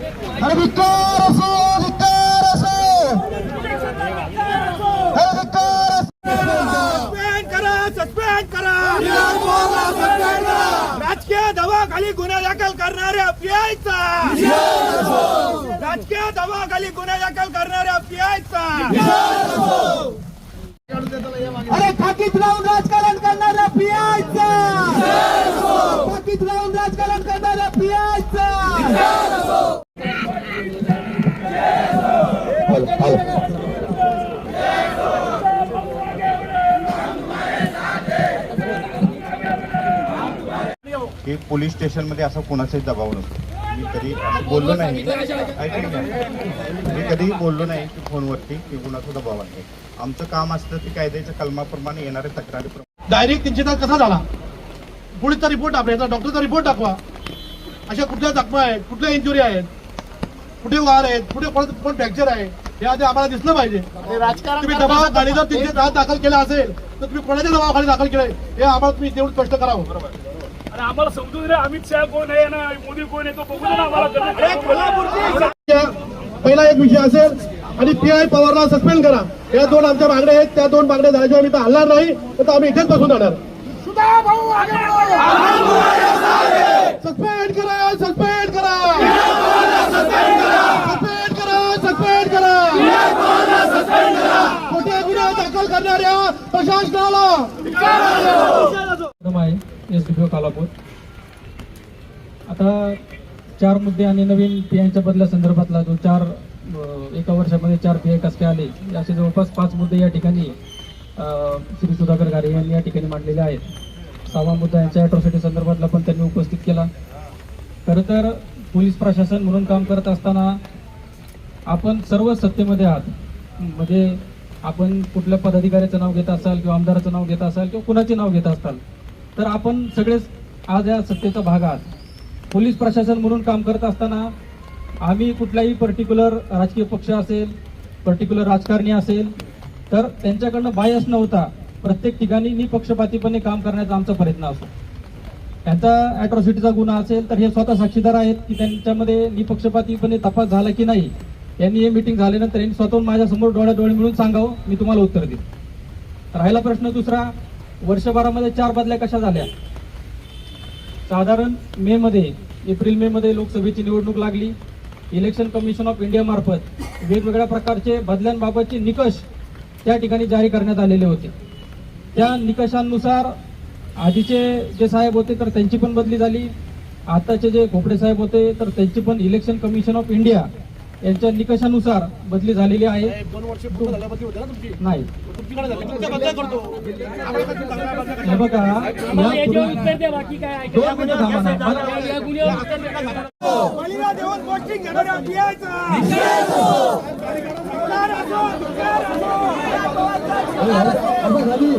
अरे धिक्कार असो धिक्कार असो. अरे धिक्कार असो. सस्पेंड करा सस्पेंड करा. राजकीय दबावाखाली गुन्हा दाखल करणाऱ्या पीआयचा. राजकीय दबावाखाली गुन्हा दाखल करणाऱ्या पीआयचा. अरे फाकीत राहून राजकारण करणाऱ्या पियायचा फाकीत राहून राजकारण करणाऱ्या पियायचा की पोलीस स्टेशनमध्ये असं कोणाचाही दबाव नसतो. मी कधी बोललो नाही. मी कधीही बोललो नाही की फोनवरती की कुणाचा दबाव आहे. आमचं काम असतं की कायद्याच्या कलमाप्रमाणे येणाऱ्या तक्रारी डायरेक्ट इन्सिडंट कसा झाला? पोलीसचा रिपोर्ट दाखवायचा डॉक्टरचा रिपोर्ट दाखवा. अशा कुठल्या जखमा आहेत कुठल्या इंजुरी आहेत कुठे वार आहेत कुठे कोण कोण फ्रॅक्चर आहे? हे आधी आम्हाला दिसलं पाहिजे. तुम्ही दबावाखाली जर त्यांचे दात दाखल केला असेल तर तुम्ही कोणाच्या दबावाखाली दाखल केलंय? हे आम्हाला तुम्ही तेवढं स्पष्ट करावं. आणि आम्हाला समजून रे अमित शहा कोण आहे ना मोदी कोण आहे तो बघू दे ना आम्हाला त्या पहिला एक विषय असेल आणि पी आय पवारला सस्पेंड करा. या दोन आमच्या मागण्या आहेत त्या दोन मागण्या झाल्याशिवाय आम्ही तर हलणार नाही तर आम्ही इथेच बसून राहणार सस्पेंड करा सस्पेंड करा सस्पेंड करा सस्पेंड करा खोटे गुन्हे दाखल करणाऱ्या प्रशासनाला आहे एस डी पी कालापूर. आता चार मुद्दे आणि नवीन पीआयच्या बदल्या संदर्भातला जो चार एका वर्षामध्ये चार पीआय कसके आले असे जवळपास पाच मुद्दे या ठिकाणी श्री सुधाकर गारे यांनी या ठिकाणी मांडलेले आहेत. सहावा मुद्दा यांच्या अॅट्रॉसिटी संदर्भातला पण त्यांनी उपस्थित केला. खरं तर पोलीस प्रशासन म्हणून काम करत असताना आपण सर्व सत्तेमध्ये आहात. म्हणजे आपण कुठल्या पदाधिकाऱ्याचं नाव घेत असाल किंवा आमदाराचं नाव घेत असाल किंवा कुणाचे नाव घेत असाल तर आपण सगळेच आज या सत्तेचा भाग आहात पोलीस प्रशासन म्हणून काम करत असताना आम्ही कुठलाही पर्टिक्युलर राजकीय पक्ष असेल पर्टिक्युलर राजकारणी असेल तर त्यांच्याकडनं बायस नव्हता. प्रत्येक ठिकाणी निपक्षपातीपणे काम करण्याचा आमचा प्रयत्न असतो. त्यांचा ॲट्रॉसिटीचा गुन्हा असेल तर हे स्वतः साक्षीदार आहेत की त्यांच्यामध्ये निपक्षपातीपणे तपास झाला की नाही यांनी हे मिटिंग झाल्यानंतर यांनी स्वतःहून माझ्यासमोर डोळ्याडोळे मिळून सांगावं मी तुम्हाला उत्तर देईन. राहिला प्रश्न दुसरा वर्षभरामध्ये चार बदल्या कशा झाल्या? साधारण मे मध्ये एप्रिल मे मध्ये लोकसभेची निवडणूक लागली. इलेक्शन कमिशन ऑफ इंडिया मार्फत वेगवेगळ्या प्रकारचे बदल्यांबाबतचे निकष त्या ठिकाणी जारी करण्यात आलेले होते. त्या निकषांनुसार आधीचे जे साहेब होते तर त्यांची पण बदली झाली. आताचे जे खोपडे साहेब होते तर त्यांची पण इलेक्शन कमिशन ऑफ इंडिया यांच्या निकषानुसार बदली झालेली आहे. दोन वर्ष पूर्ण झाल्यापासून होते ना तुमची? नाही. हे बघा यापूर्वी उत्तर द्या बाकी काय दोन मिनिटं थांबा ना. देऊन घेणाऱ्या असो, झाली.